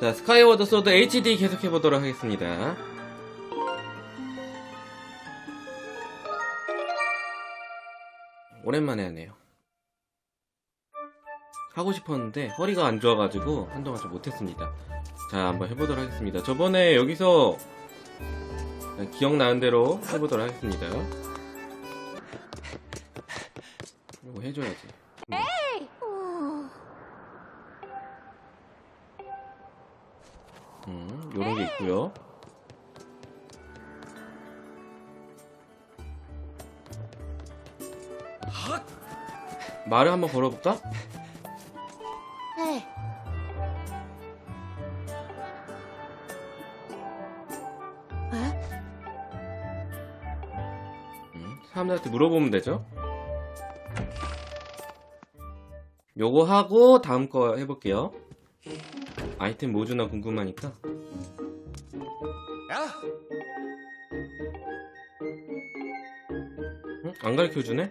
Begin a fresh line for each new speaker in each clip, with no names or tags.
자, 스카이워드 소드 HD 계속해보도록 하겠습니다. 오랜만에 하네요. 하고 싶었는데 허리가 안 좋아가지고 한동안 좀 못했습니다. 자, 한번 해보도록 하겠습니다. 저번에 여기서 기억나는 대로 해보도록 하겠습니다. 이거 해줘야지. 음, 요런 게 있고요. 말을 한번 걸어볼까?
네. 에?
음, 사람들한테 물어보면 되죠. 요거 하고 다음 거 해볼게요. 아이템 뭐 주나 궁금하니까. 안 가르쳐 주네?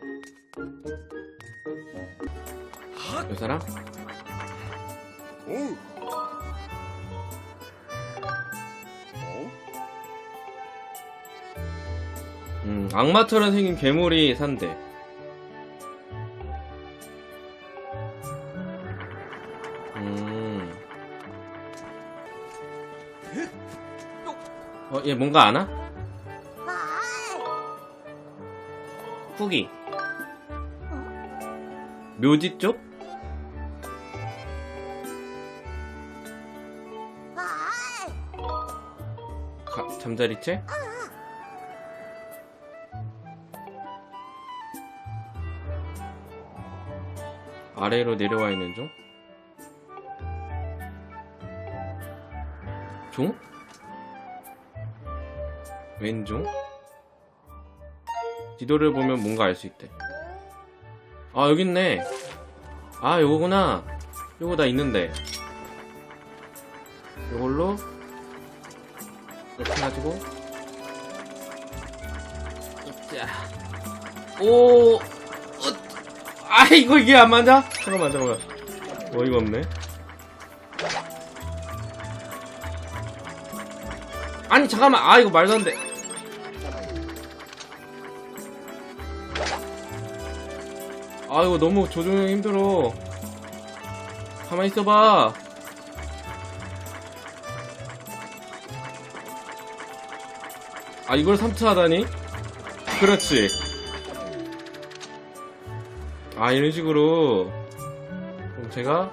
이 사람? 음, 악마처럼 생긴 괴물이 산대. 음. 어, 얘 뭔가 아나? 후기. 묘지 쪽? 가, 잠자리채? 아래로 내려와 있는 종? 종? 왼종? 지도를 보면 뭔가 알 수 있대. 아, 여기 있네. 아, 요거구나. 요거 다 있는데. 요걸로 이렇게 해가지고 자. 오, 어, 아 이거 이게 안 맞아? 잠깐만 잠깐만. 어이가 없네. 아니 잠깐만 아 이거 말도 안 돼. 아 이거 너무 조종이 힘들어. 가만 히 있어봐. 아 이걸 3차 하다니? 그렇지. 아 이런 식으로 그럼 제가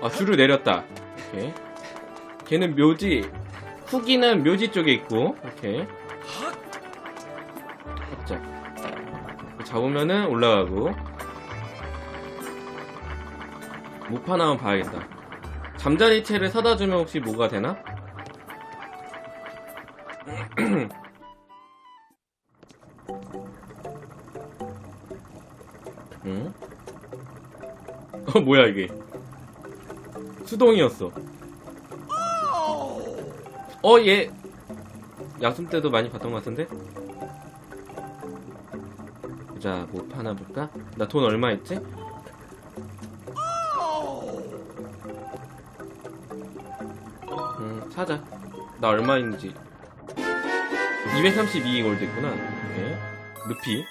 아 줄을 내렸다. 오케이. 걔는 묘지 후기는 묘지 쪽에 있고 오케이. 자 잡으면은 올라가고 무파 나면 봐야겠다. 잠자리채를 사다 주면 혹시 뭐가 되나? 응? 어 뭐야 이게 수동이었어 어얘 야숨 때도 많이 봤던 것 같은데 보자 뭐 파나 볼까 나 돈 얼마 있지 나 얼마 있는지 232 골드 있구나. 오케이 루피.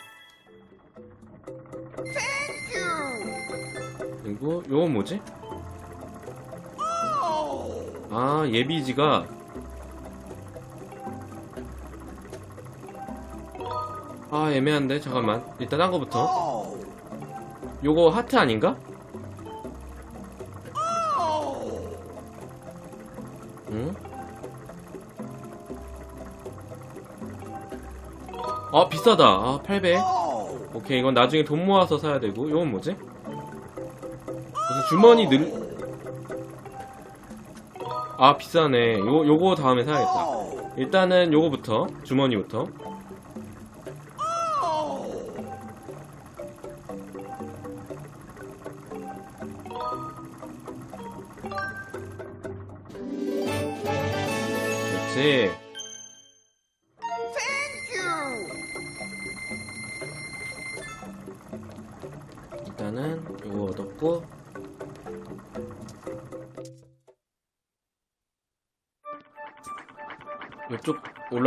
그리고 요건 뭐지? 아 예비지가. 아 애매한데. 잠깐만. 일단 딴 거부터. 요거 하트 아닌가? 아 비싸다. 아 800 오케이 이건 나중에 돈 모아서 사야 되고. 이건 뭐지? 무슨 주머니 늘... 아 비싸네. 요, 요거 다음에 사야겠다. 일단은 요거부터 주머니부터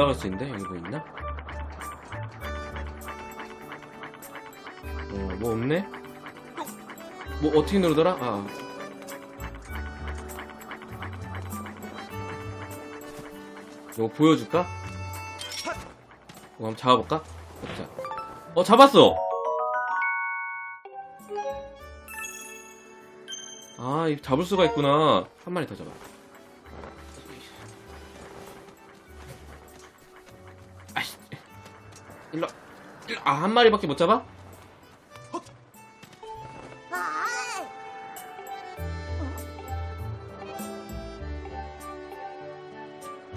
올라갈 수 있는데 여기 뭐 있나? 어, 뭐 없네? 뭐 어떻게 누르더라? 아. 이거 보여줄까? 이거 한번 잡아볼까? 자. 어, 잡았어! 아, 잡을 수가 있구나. 한 마리 더 잡아. 아, 한 마리밖에 못 잡아?
아,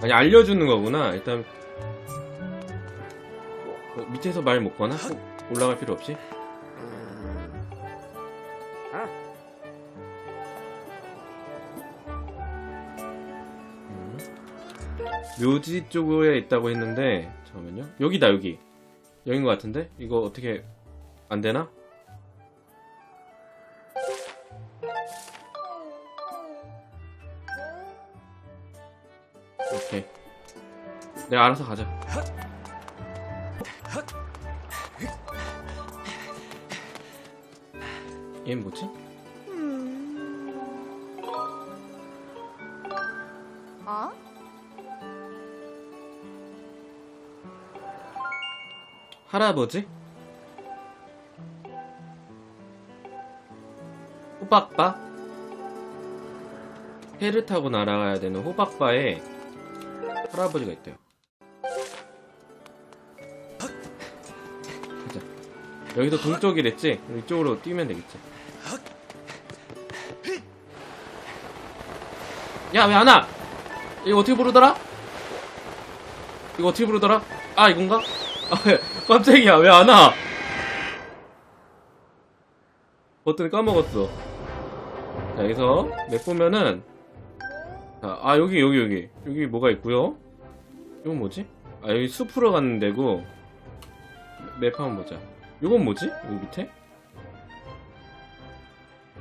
아니, 알려주는 거구나. 일단, 어, 밑에서 말못 거나? 꼭 올라갈 필요 없이? 음. 묘지 쪽에 있다고 했는데, 잠깐만요. 여기다, 여기. 여긴 것 같은데? 이거 어떻게, 안 되나? 오케이. 내가 알아서 가자. 얘는 뭐지? 할아버지? 호박바? 해를 타고 날아가야 되는 호박바에 할아버지가 있대요. 가자. 여기서 동쪽이랬지? 이쪽으로 뛰면 되겠지. 야, 왜 안 와? 이거 어떻게 부르더라? 이거 어떻게 부르더라? 아, 이건가? 아, 왜, 깜짝이야. 왜 안 와? 버튼 까먹었어. 자, 여기서 맵 보면은, 자, 아, 여기, 여기, 여기. 여기 뭐가 있고요 이건 뭐지? 아, 여기 숲으로 가는 데고, 맵 한번 보자. 이건 뭐지? 여기 밑에?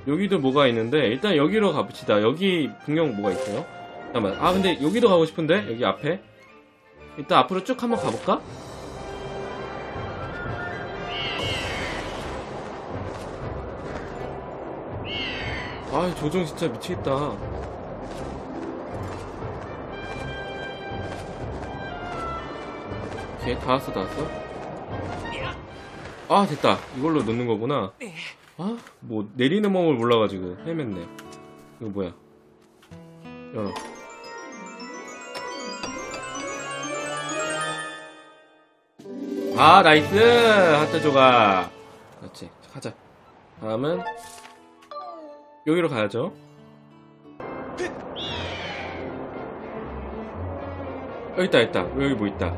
여기도 뭐가 있는데, 일단 여기로 가봅시다. 여기 분명 뭐가 있어요? 잠깐만. 아, 근데 여기도 가고 싶은데? 여기 앞에? 일단 앞으로 쭉 한번 가볼까? 아, 조종 진짜 미치겠다. 오케이, 다 왔어, 다 왔어. 아, 됐다. 이걸로 넣는 거구나. 아, 뭐, 내리는 법을 몰라가지고, 헤맸네. 이거 뭐야? 열어. 아, 나이스! 하트 조각. 그렇지. 가자. 다음은, 여기로 가야죠. 여기 있다, 있다. 여기 뭐 있다.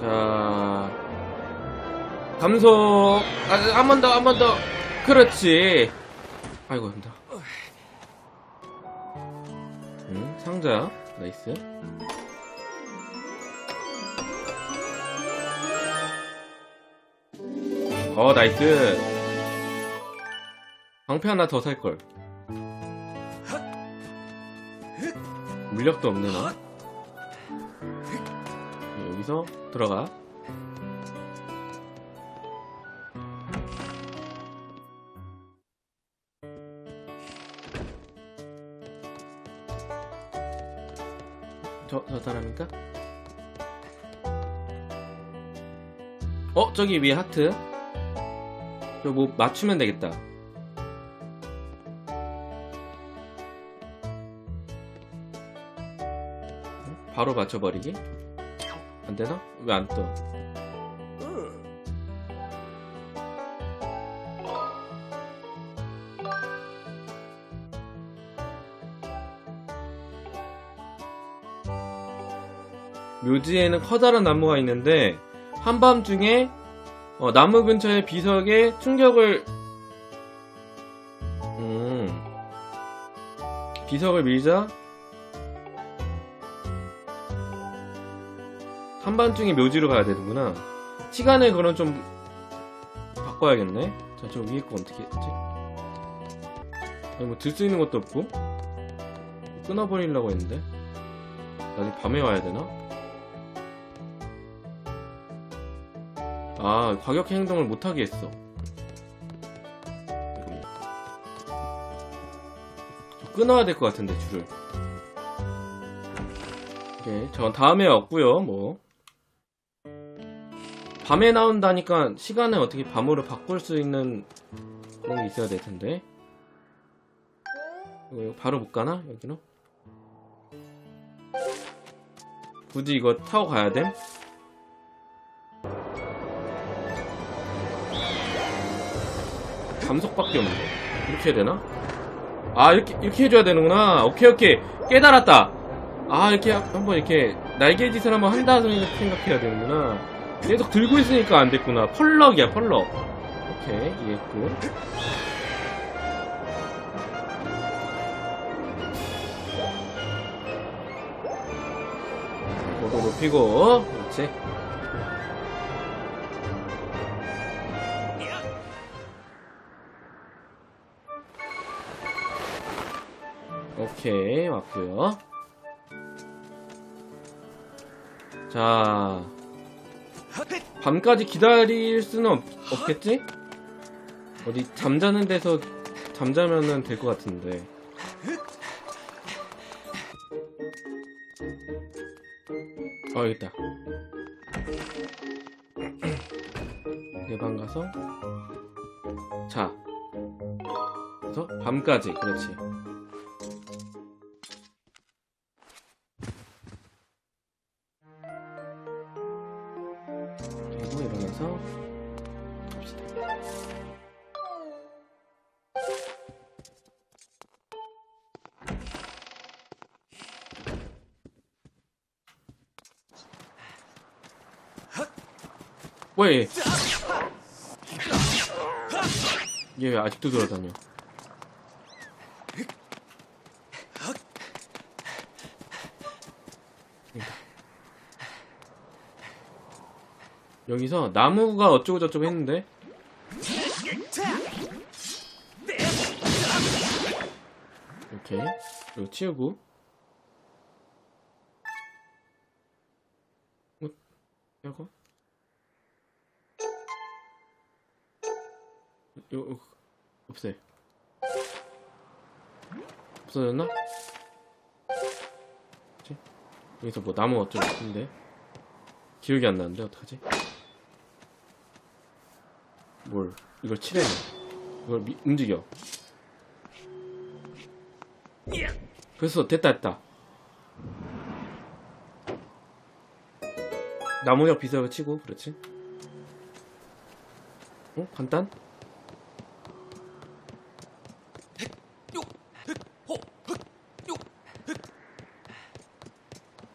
자, 감소. 아, 한 번 더, 한 번 더. 그렇지. 아이고, 힘들어. 응, 상자. 나이스. 어, 나이스. 방패 하나 더 살걸. 물력도 없네, 나. 네, 여기서 들어가. 저, 저 사람인가? 어, 저기 위에 하트. 저뭐 맞추면 되겠다. 응? 바로 맞춰버리기? 안 되나? 왜 안 떠? 묘지에는 커다란 나무가 있는데 한밤중에 어, 나무 근처의 비석에 충격을 음 비석을 밀자. 한밤중에 묘지로 가야 되는구나. 시간을 그럼 좀 바꿔야겠네. 자 저 위에 거 어떻게 하지? 아니 뭐들 수 있는 것도 없고. 끊어버리려고 했는데. 나중에 밤에 와야 되나? 아 과격한 행동을 못하게 했어 끊어야 될 것 같은데 줄을 오케이 저 다음에 왔고요 뭐 밤에 나온다니까 시간을 어떻게 밤으로 바꿀 수 있는 그런 게 있어야 될 텐데 이거 바로 못 가나 여기로? 굳이 이거 타고 가야 됨? 감속밖에 없네. 이렇게 해야 되나? 아 이렇게 이렇게 해줘야 되는구나. 오케이 오케이 깨달았다. 아 이렇게 한번 이렇게 날개짓을 한번 한다 생각해야 되는구나. 계속 들고 있으니까 안 됐구나. 펄럭이야 펄럭. 오케이 이해했고. 고도 높이고 그렇지. 오케이 왔고요. 자 밤까지 기다릴 수는 없, 없겠지? 어디 잠자는 데서 잠자면은 될 것 같은데. 어 여기 있다. 내방 가서 자. 그래서 밤까지 그렇지. 왜? 얘왜 아직도 돌아다녀? 여기서 나무가 어쩌고 저쩌고 했는데 이렇게 이거 치우고 이거 없애 없어졌나? 뭐지? 여기서 뭐 나무 어쩌고 했는데 기억이 안 나는데 어떡하지? 뭘 이걸 칠해 이걸 미- 움직여 그래서 됐다 됐다 나무역 비석을 치고 그렇지 어? 간단?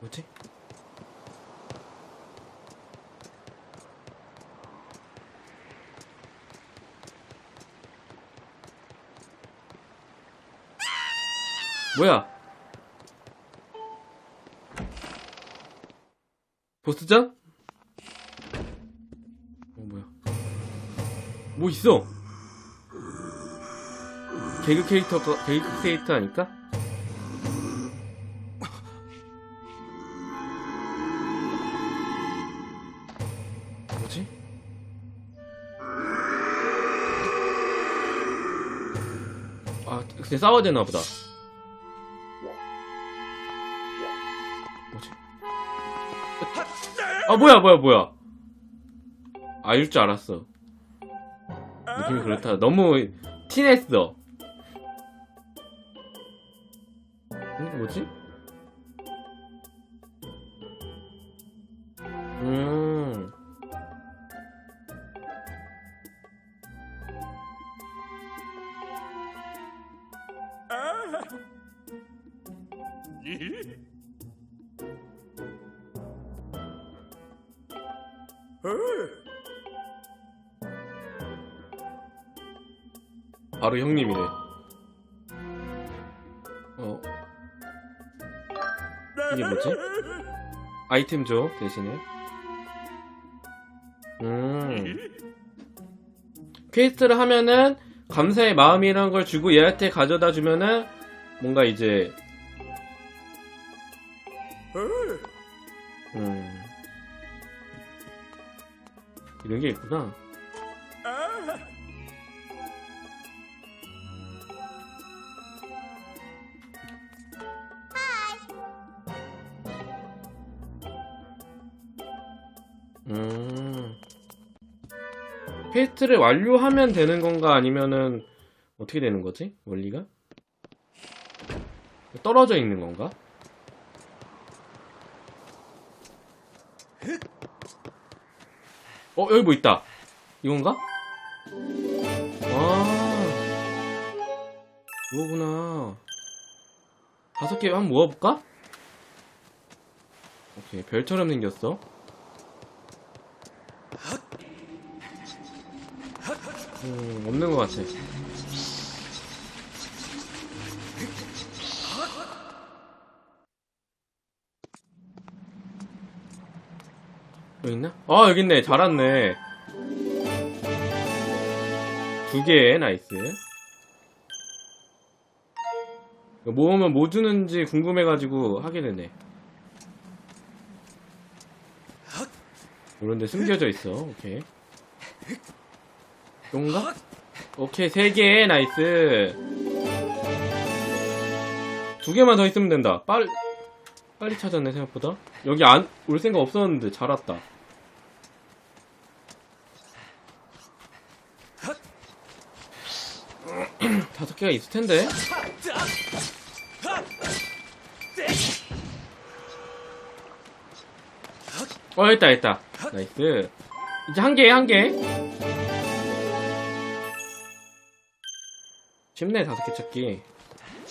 뭐지? 뭐야? 보스전? 어 뭐야? 뭐 있어? 개그 캐릭터 개그 캐릭터 아닐까? 아, 근데 싸워야 되나 보다. 뭐지? 아, 뭐야, 뭐야, 뭐야. 아일 줄 알았어. 느낌이 그렇다. 너무 티냈어. 응, 뭐지? 음. 바로 형님이네. 어. 이게 뭐지? 아이템 줘, 대신에. 음. 퀘스트를 하면은, 감사의 마음이라는 걸 주고 얘한테 가져다 주면은, 뭔가 이제, 있구나. 음. 퀘스트를 완료하면 되는 건가 아니면은 어떻게 되는 거지? 원리가? 떨어져 있는 건가? 어, 여기 뭐 있다. 이건가? 아, 이거구나. 다섯 개 한번 모아볼까? 오케이, 별처럼 생겼어. 음, 없는 것 같아. 여기 있나? 아, 여기 있네. 잘 왔네. 두 개, 나이스. 모으면 뭐 주는지 궁금해가지고 하게 되네. 이런 데 숨겨져 있어. 오케이. 이건가? 오케이, 세 개, 나이스. 두 개만 더 있으면 된다. 빨리, 빨리 찾았네, 생각보다. 여기 안, 올 생각 없었는데, 잘 왔다. 개가 있을 텐데. 어, 있다, 있다. 나이스. 이제 한 개, 한 개. 쉽네, 다섯 개 찾기.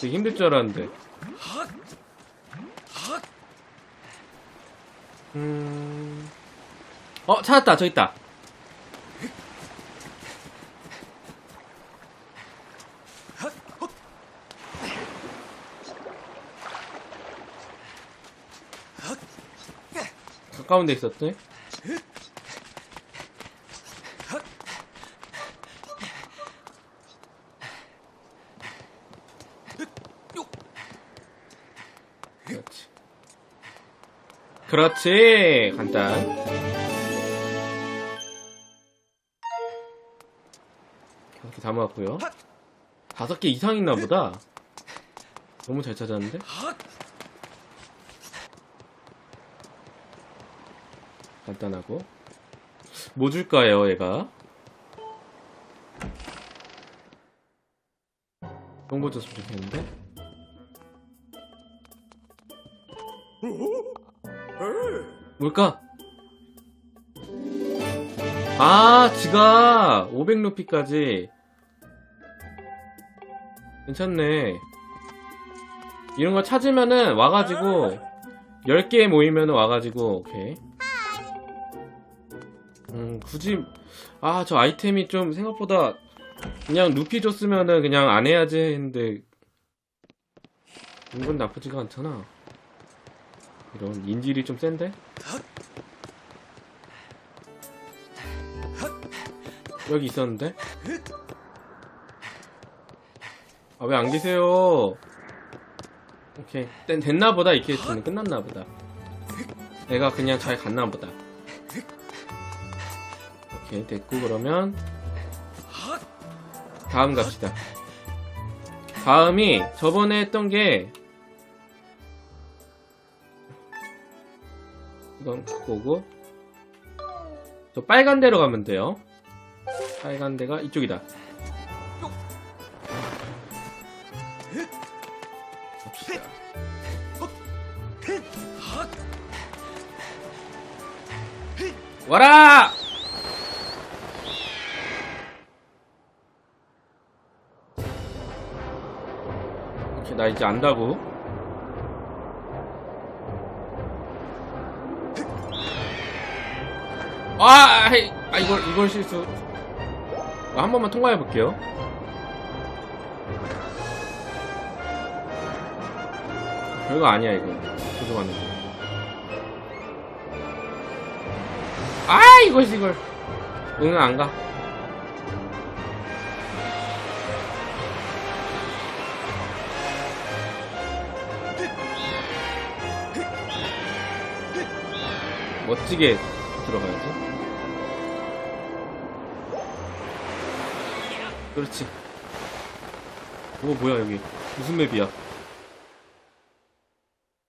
되게 힘들 줄 알았는데. 음. 어, 찾았다, 저 있다. 가까운 데 있었대? 그렇지. 그렇지! 간단. 다 모았고요. 다섯 개 이상 있나 보다. 너무 잘 찾았는데? 간단하고. 뭐 줄까요, 얘가? 거 줬으면 좋겠는데? 뭘까? 아, 지가 500루피까지. 괜찮네. 이런 거 찾으면은 와가지고 10개 모이면 와가지고 오케이. 음, 굳이 아, 저 아이템이 좀 생각보다 그냥 루피 줬으면은 그냥 안 해야지 했는데 이건 나쁘지가 않잖아. 이런 인질이 좀 센데? 여기 있었는데? 아, 왜 안 계세요? 오케이. 된, 됐나 보다, 이 케이스는. 끝났나 보다. 내가 그냥 잘 갔나 보다. 오케이, 됐고, 그러면. 다음 갑시다. 다음이 저번에 했던 게, 이건 그거고, 저 빨간 데로 가면 돼요. 빨간 데가 이쪽이다. 와라! 나 이제 안다고. 아, 헤이, 아, 이걸, 이걸 실수. 아, 한 번만 통과해 볼게요. 별거 아니야, 이거. 거. 아, 이걸, 이걸. 응, 안 가. 멋지게 들어가야지. 그렇지. 오, 뭐야, 여기. 무슨 맵이야?